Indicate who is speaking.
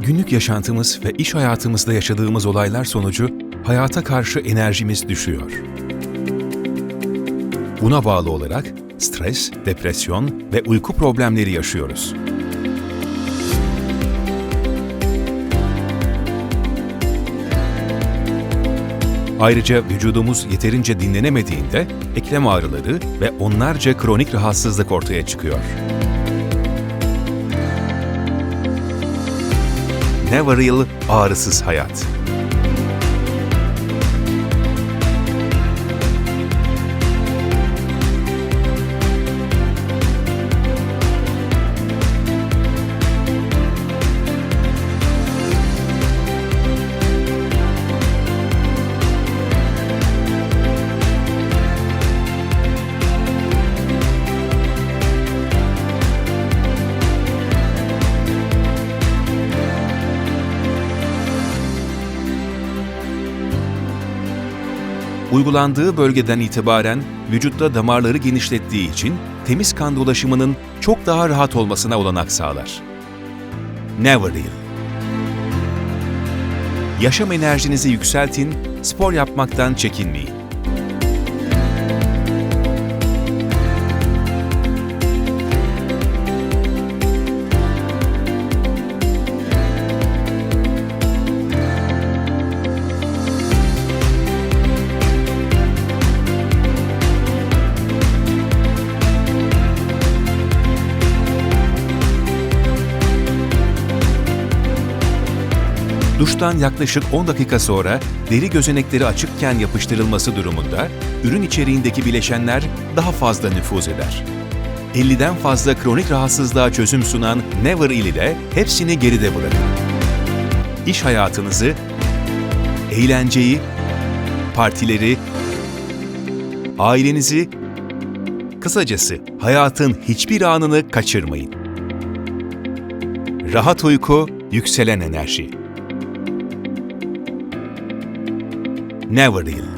Speaker 1: Günlük yaşantımız ve iş hayatımızda yaşadığımız olaylar sonucu hayata karşı enerjimiz düşüyor. Buna bağlı olarak stres, depresyon ve uyku problemleri yaşıyoruz. Ayrıca vücudumuz yeterince dinlenemediğinde eklem ağrıları ve onlarca kronik rahatsızlık ortaya çıkıyor. Never Real Ağrısız Hayat Uygulandığı bölgeden itibaren vücutta damarları genişlettiği için temiz kan dolaşımının çok daha rahat olmasına olanak sağlar. Never Real Yaşam enerjinizi yükseltin, spor yapmaktan çekinmeyin. Duştan yaklaşık 10 dakika sonra deri gözenekleri açıkken yapıştırılması durumunda ürün içeriğindeki bileşenler daha fazla nüfuz eder. 50'den fazla kronik rahatsızlığa çözüm sunan Never Il ile hepsini geride bırakın. İş hayatınızı, eğlenceyi, partileri, ailenizi, kısacası hayatın hiçbir anını kaçırmayın. Rahat uyku, yükselen enerji. Never Real